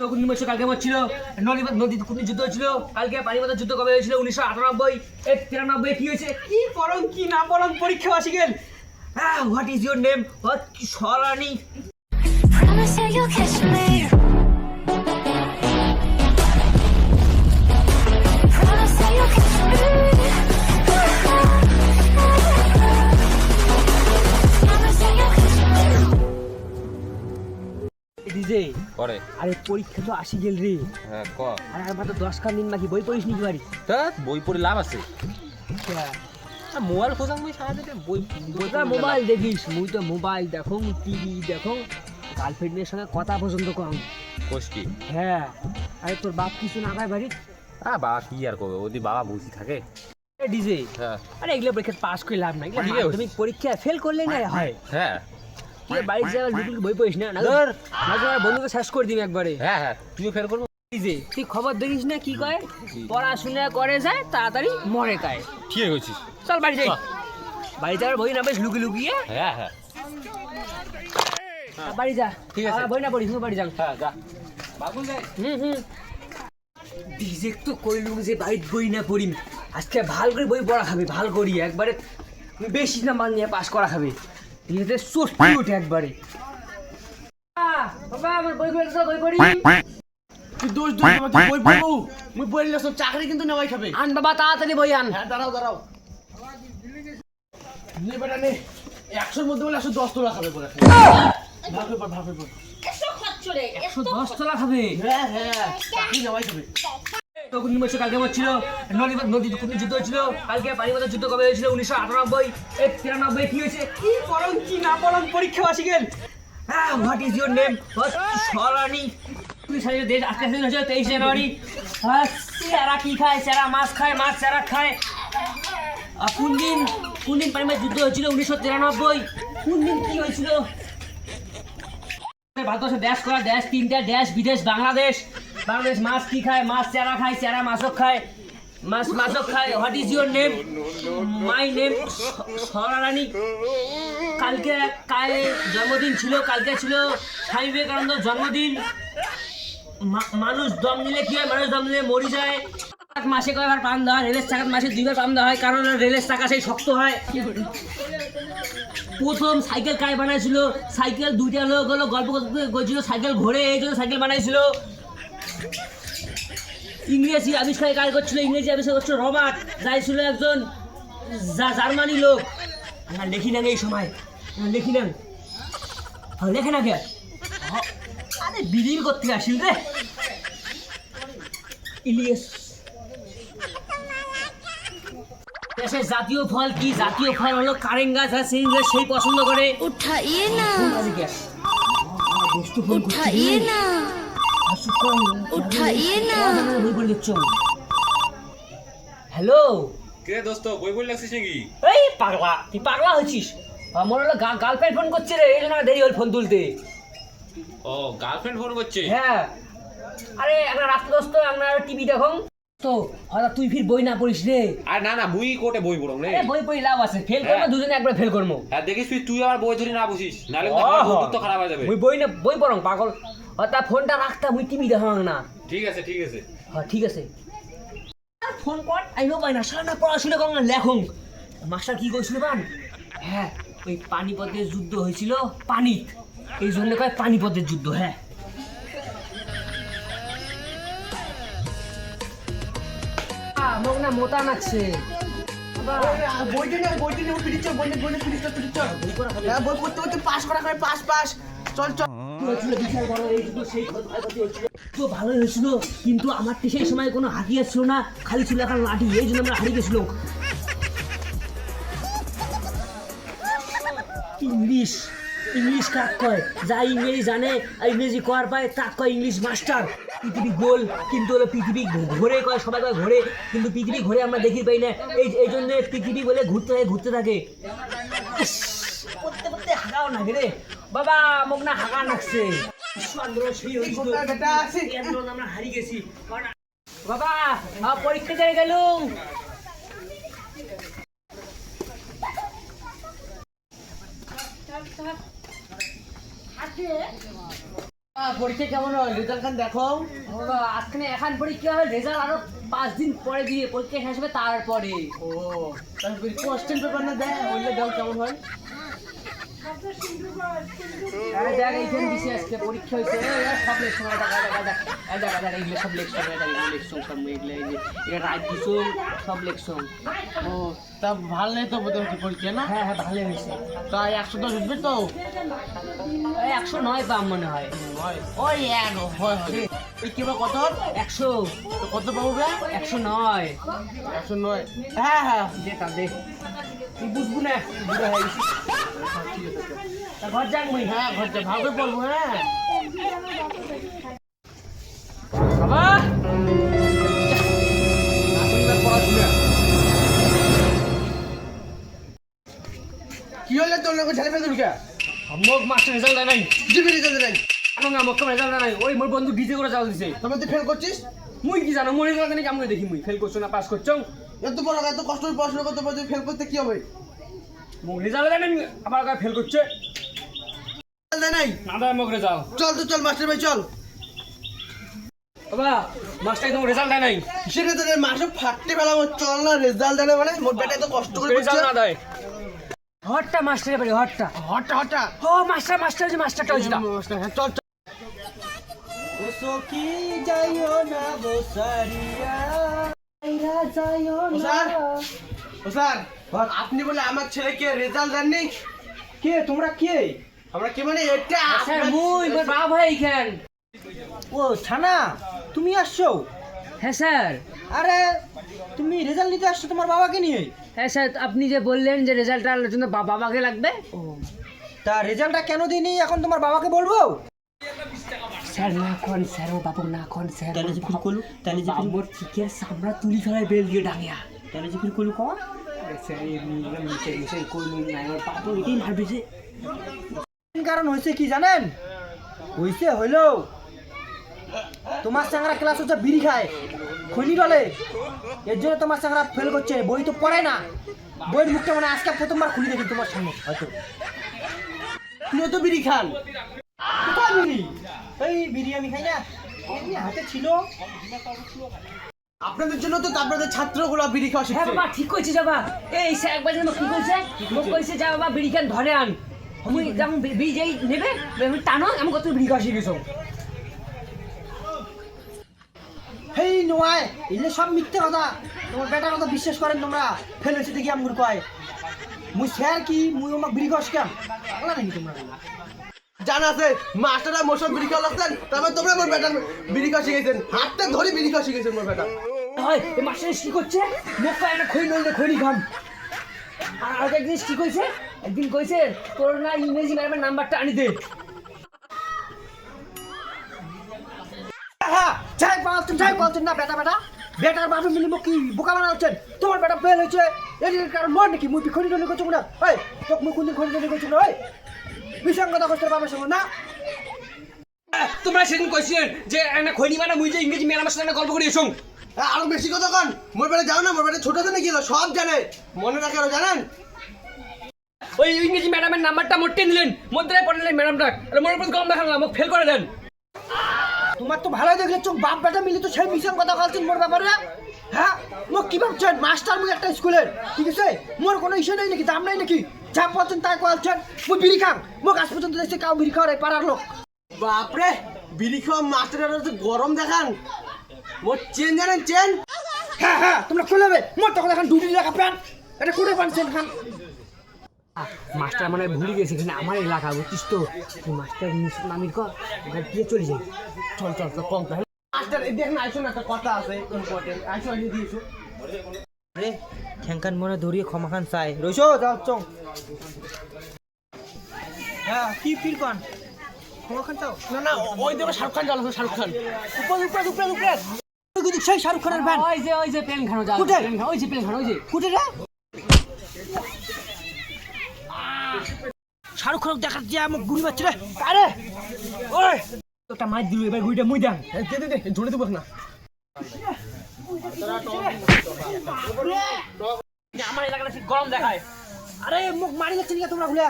তখন নিমেষ কালকে আমার ছিল, নদী নদী যুদ্ধ হয়েছিল, কালকে পানিপথের যুদ্ধ কবে হয়েছিল, উনিশশো আটানব্বই তিরানব্বই কি হয়েছে? কি পড়ং কি না পড়ং পরীক্ষা আসি গেল হ্যাঁ what is your name what সরানি করে আরে পরীক্ষা তো আসি গেল রে। হ্যাঁ ক? আর আর মাত্র দশ দিন বাকি বই পড়িস নি বাড়ি? তা বই পড়ে লাভ আছে। মোবাইল খোঁজাং মুই সারা বই বই মোবাইল দেখিস মুই তো মোবাইল দেখো টিভি দেখো গার্লফ্রেন্ডের সঙ্গে কথা পছন্দ কম হ্যাঁ। আরে তোর বাপ কিছু না খায় বাড়ি হ্যাঁ বাবা কি আর করবে ওদি বাবা বুঝি থাকে। ডিজে। হ্যাঁ। আরে এগুলো পরীক্ষা পাস করে লাভ নাই। মাধ্যমিক পরীক্ষা ফেল করলেই না হয়। হ্যাঁ। তুই বাড়ি যাওয়ার বিপুল বই পড়িস না? না তোমার বন্ধুকে শেষ করে দিবি একবারে। হ্যাঁ হ্যাঁ। তুইও ফের করব। তুই খবর দেখিস না কি কয়? পড়াশোনা করে যায় তাড়াতাড়ি মরে কায় ঠিক হয়েছিস চল বাড়ি যাই। বাড়ি যাওয়ার বই না বেশ লুকিয়ে লুকিয়ে। হ্যাঁ হ্যাঁ। বাড়ি যা। ঠিক আছে। বই না পড়িস বাড়ি যা। হ্যাঁ যা। বাবু যাই হুম হুম। ডিজে তো কইলুম যে বাইট বই না পড়িম। আজকে ভালো করে বই পড়া খাবে ভালো করি একবারে বেশি নাম্বার নিয়ে পাস করা খাবে। ডিজে সস্তি উঠে একবারে। বাবা আমার বই পড়ে বই পড়ি। তুই দোষ দোষ বাবা, বই পড়ব। মুই পড়লে সব চাকরি কিন্তু নেওয়াই খাবে। আন বাবা তাড়াতাড়ি বই আন। হ্যাঁ দাঁড়াও দাঁড়াও। নে বেটা নে। একশোর মধ্যে বলে একশো দশ তোলা খাবে বলে ভাবে ভাবে একশো দশ তলা খাবে। হ্যাঁ হ্যাঁ। চাকরি নেওয়াই খাবে। যুদ্ধ হয়েছিল। উনিশশো তিরানব্বই কি হ্যাঁ হ্যাঁ কোন দিন কোন দিন যুদ্ধ হয়েছিল? উনিশশো তিরানব্বই। কোন দিন কি হয়েছিল? ভারতবর্ষে দেশ করা দেশ, তিনটা দেশ, বিদেশ, বাংলাদেশ। বাংলাদেশ মাছ কি খায়? মাছ চেরা খায়, চেরা মাছও খায়। মাছ মাছও খায়। What is your name my name Sorarani. কালকে কায় জন্মদিন ছিল, কালকে ছিল স্বামী বিবেকানন্দ জন্মদিন। মানুষ দম নিলে কি হয়? মানুষ দম নিলে মরি যায়। মাসে কয়বার পান দেওয়া হয়? রেলের চাকাত মাসে দুইবার পান দেওয়া হয়। কারণ রেলের চাকা সেই শক্ত হয়। প্রথম সাইকেল কায় বানাইছিল? সাইকেল দুইটা লোক হলো গল্প গেছিল সাইকেল ঘোরে এই জন্য সাইকেল বানাইছিল। ইংরেজি আবিষ্কার কাজ করছিল ইংরেজি আবিষ্কার করছিল রবার্ট যাই ছিল একজন জার্মানি লোক। আমরা লেখি না এই সময়। লেখি না লেখে না কে? আরে বিলির করতে আসিল রে। ইলিয়াস। জাতীয় ফল কি? জাতীয় ফল হলো কারেন গাছ সেই সেই পছন্দ করে। উঠাইয়ে না। উঠাইয়ে না। उठाइए ना আর চুপ কর। उठाइए ना আমার বই পড়ে দেখছো হ্যালো কে দোস্ত বই বই লাগছিস নাকি এই পাগলা তুই পাগলা হচ্ছিস আমার হলো গার্লফ্রেন্ড ফোন করছে রে এই জন্য আমার দেরি হল ফোন তুলতে ও গার্লফ্রেন্ড ফোন করছে হ্যাঁ আরে একটা রাত্রে দোস্ত আমরা টিভি দেখো তো হয়তো তুই ফির বই না পড়িস রে আর না না মুই কোটে বই পড়ং রে আরে বই পড়ি লাভ আছে ফেল করবো হ্যাঁ। দুজনে একবার ফেল করবো হ্যাঁ দেখিস তুই তুই আবার বই ধরে না বুঝিস নাহলে ও, আমার বন্ধুত্ব খারাপ হয়ে যাবে মুই বই না বই পড়ং পাগল অর্থাৎ ফোনটা রাখতা মুই টিভি দেখাং না। ঠিক আছে ঠিক আছে। হ্যাঁ ঠিক আছে। ফোন কর পাই না সারা পড়াশোনা কর না লেখং। মাস্টার কি কইছিল বান হ্যাঁ ওই পানিপথের যুদ্ধ হয়েছিল পানিত। এই জন্য কয় পানিপথের যুদ্ধ হ্যাঁ। মোক না মোটা বইটা নে বইটা নে নে নে চল হ্যাঁ বই পড়তে পড়তে পাস করা খাবে পাস পাস চল চল। হয়েছিল বিশাল তো হয়েছিল, কিন্তু আমার তো সেই সময় কোনো হাতিয়ার ছিল না, খালি ছিল লাঠি, এই জন্য আমরা হারিয়ে গেছিল ইংলিশ ইংলিশ কাক কয়? যা ইংরেজি জানে ইংরেজি কর পায় কয় ইংলিশ মাস্টার। পৃথিবী গোল, কিন্তু হলো পৃথিবী ঘোরে কয়, সবাই কয় ঘোরে, কিন্তু পৃথিবী ঘোরে আমরা দেখি পাই না। এই এই জন্য পৃথিবী বলে ঘুরতে থাকে ঘুরতে থাকে। করতে করতে হাগাও না বাবা মোক না হাগা নাকছে আমরা গেছি বাবা পরীক্ষা দিয়ে গেলুম পরীক্ষা কেমন হয় রেজাল্ট খান দেখো আজকে এখন পরীক্ষা হয় রেজাল্ট আরও পাঁচ দিন পরে দিয়ে। পরীক্ষা শেষ হবে তারপরে ও কোশ্চেন পেপার না দেয় দাও কেমন হয় আরে দেখ এইখানে দিছি আজকে পরীক্ষা হয়েছে। সব লেকশন এটা দেখা দেখা দেখ এই দেখ দেখ এইগুলো সব এগুলো লেকশন সব এগুলো এই যে এটা রাইট দিছো সব লেকশন ও তা ভালো তো পরীক্ষা না? হ্যাঁ হ্যাঁ ভালো হয়েছে। তা একশো দশ উঠবে তো? একশো নয় পাম মনে হয়। ওই এক হয় কত? একশো। কত পাবো একশো নয়। একশো নয়? হ্যাঁ হ্যাঁ দে তা দে। তুই বুঝব না। হয়ে ঘর যাক মুই হ্যাঁ ঘরটা ভাবে বলব হ্যাঁ বাবা কি হলে তোর লোক ছেলে ফেলে ঢুকে মোক মাস্টার রেজাল্ট দেয় নাই। দিবি রেজাল্ট নাই। জানো না মোক রেজাল্ট দেয় নাই। ওই মোর বন্ধু ডিজে করে চাল দিছে। তবে তুই ফেল করছিস? মুই কি জানো মোর রেজাল্ট নাকি আমি দেখি মুই? ফেল করছ না পাস করছ? এত বড় এত কষ্ট করে পড়াশোনা করতে পারছি ফেল করতে কি হবে? রেজাল্ট দেয় নাই আবার ফেল করছে। নাই। না দেয় মোক রেজাল্ট চল তো চল মাস্টার ভাই চল। বাবা মাস্টার একদম রেজাল্ট দেয় নাই। সেটা তো রে, মাসে ফাটতে পেলাম চল না রেজাল্ট দেবে মানে মোট বেটা কষ্ট করে রেজাল্ট না দেয়। হটটা মাস্টারের বাড়ি হটটা। হটা হটা ও মাস্টার মাস্টার যে মাস্টারটা হয়েছে মাস্টার হ্যাঁ চল চল। সখী যাইও না বসারিয়া ও স্যার। ও স্যার আপনি বলে আমার ছেলেকে রেজাল্ট দেননি? কে তোমরা কে? আমরা কে মানে এটা স্যার মুই মোর বাবা ভাই এখান ও ছানা তুমি আসছো? হ্যাঁ স্যার। আরে তুমি রেজাল্ট নিতে আসছো তোমার বাবাকে নিয়ে? হ্যাঁ স্যার আপনি যে বললেন যে রেজাল্টটা আনার জন্য বাবাকে লাগবে। তা রেজাল্টটা কেন দিইনি? এখন তোমার বাবাকে বলব? স্যার না কন স্যার ও বাবু না কন স্যার। তাহলে যে ফিল করলু? তাহলে যে বাবুর চিকের সামরা তুলি ফেলায় বেল দিয়ে ডাঙিয়া বাবু এটাই মারবে যে কারণ হয়েছে কি জানেন হয়েছে হইল তোমার চাংরা ক্লাস হচ্ছে বিড়ি খায়। খনি ডলে এর জন্য তোমার চাংরা ফেল করছে বই তো পড়ে না। বইয়ের মুখটা মানে আজকে প্রথমবার খুলি দেখি তোমার সামনে হয়তো। তুমিও তো বিড়ি খান কোথায় বিড়ি এই বিড়ি আমি খাই না। এমনি হাতে ছিল। আপনাদের জন্য তো আপনাদের ছাত্রগুলো বিড়ি খাওয়া হ্যাঁ বাবা ঠিক কইছে যাবা এই স্যার একবার যেন কি কইছে? মোক কইছে? যা বাবা বিড়ি খান ধরে আন? আমি যেমন বিড়ি যাই নেবে আমি টানো আমি কত বিড়ি খাওয়া শিখেছো। হেই নয় এগুলো সব মিথ্যে কথা। তোমার বেটার কথা বিশ্বাস করেন তোমরা। ফেল হয়েছে দেখি আমগুর কয় মুই স্যার কি? মুই আমাক বিড়ি খাওয়াস কেন পাগলা নাকি তোমরা? জানা আছে, মাস্টাররা মোসব বিড়ি খাওয়া লাগছেন তারপর তোমরা আমার বেটার বিড়ি খাওয়া শিখেছেন। হাতটা ধরে বিড়ি খাওয়া শিখেছেন আমার বেটা। হয় এই মাস্টার কি করছে? মোক কয় একটা খই নইলে খই খাম আর আর একটা জিনিস কি কইছে? একদিন কইছে, তোর না ইংরেজি ম্যাডামের নাম্বারটা আনি দে। যাই বলছেন যাই বলছেন না বেটা বেটা। বেটার বাপে মিলি মোক কি বোকা বানা হচ্ছেন তোমার বেটা ফেল হয়েছে। এর কারণ মর নাকি মুই খনি টনি করছ না ওই তোক মুই কোনদিন খনি টনি করছ না ওই বিসঙ্গতা করছে বাবার সঙ্গে। না। তোমরা সেদিন কইছিলেন যে একটা খৈনি মানে মুই যে ইংরেজি ম্যাডামের সাথে গল্প করে এসো। আরও বেশি কথা কন। মোর বেটা যাও না মোর বেটা ছোট আছে নাকি সব জানে। মনে রাখে আরও জানেন? ওই ইংরেজি ম্যাডামের নাম্বারটা মোটে নিলেন। মধ্যে পড়ে নিলেন ম্যাডামটা। আর মোর উপর কম দেখালাম মোক ফেল করে দেন। তোমার তো ভালো দেখলে চোখ বাপ বেটা মিলি তো সেই মিশন কথা বলছেন মোর ব্যাপারে। হ্যাঁ? মোক কি ভাবছেন? মাস্টার মুই একটা স্কুলের ঠিক আছে? মোর কোনো ইস্যু নেই নাকি দাম নাই নাকি? যা বলছেন তাই বলছেন মুই বিড়ি খাম। মোক আজ পর্যন্ত দেখছি কাউ বিড়ি খাওয়ার পাড়ার লোক। বাপরে বিড়ি খাওয়া মাস্টারের গরম দেখান। মোর চেন জানেন চেন? হ্যাঁ হ্যাঁ তোমরা খুলে মোর তখন এখন দুটি টাকা প্যান্ট। এটা কুড়ে পানছেন খান। মাস্টার মানে ভুলে গেছে এখানে আমার এলাকা বুঝছিস তো? মাস্টার নামির কর দিয়ে চলে যাই। চল চল চল কম মাস্টার এই দেখেন আইসো না একটা কথা আছে ইম্পর্টেন্ট আইসো আইসো দিয়েছ ঠ্যাঙ্কান মনে ধরিয়ে ক্ষমা খান চাই। রইছো? যাও চং। হ্যাঁ কি ফিল পান ক্ষমা খান চাও? না না ওই দেখো শাহরুখ খান চালাচ্ছে শাহরুখ খান। উপর উপর উপর উপর। সেই শাহরুখ খানের ওই যে ওই যে প্লেন খানো যা খানো ওই যে প্লেন খানো ওই যে। কুটে রে? শাহরুখ খান দেখা দিয়ে আমার গুলি মারছে রে। আরে! ওই! একটা মাছ দিল এবার গুইটা মুই এই দে দে দে জোরে দেবো না। আমার এলাকাটা ঠিক গরম দেখায়। আরে মুখ মারি যাচ্ছে নিকা তোমরা গুলা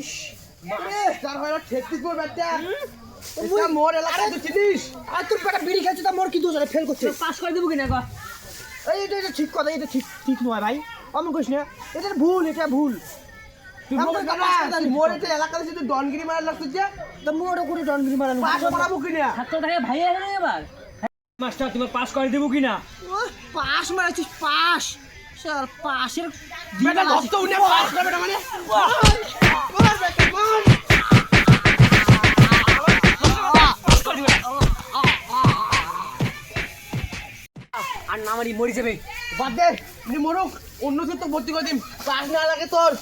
ইস তার হয় ঠেকতিস মোর ব্যাটটা এটা মোর এলাকা তুই চিনিস আর তোর বেটা বিড়ি খাচ্ছে তা মোর কি দোষ? ফেল করছে। পাস করে দেবো কিনা গো এই এটা এটা ঠিক কথা এটা ঠিক ঠিক নয় ভাই। অমন করিস না। এটা ভুল এটা ভুল। তুই আমার মোর বাবা জানা হাসপাতালে মোর এটা এলাকাতে শুধু ডনগিরি মারা লাগতো যে তো মোর করে ডনগিরি মারানো পাস করাবো কিনা? ছাত্র থাকে ভাই এবার? মাস্টার তুমি পাস করে দেবো কিনা? পাস মারাছিস পাশ। স্যার পাশের বেটা পাশ না মানে বেটা মার আর না মারি মরি যাবে। বাদ দে মরুক। অন্য তো ভর্তি করে দিন পাশ না লাগে তোর।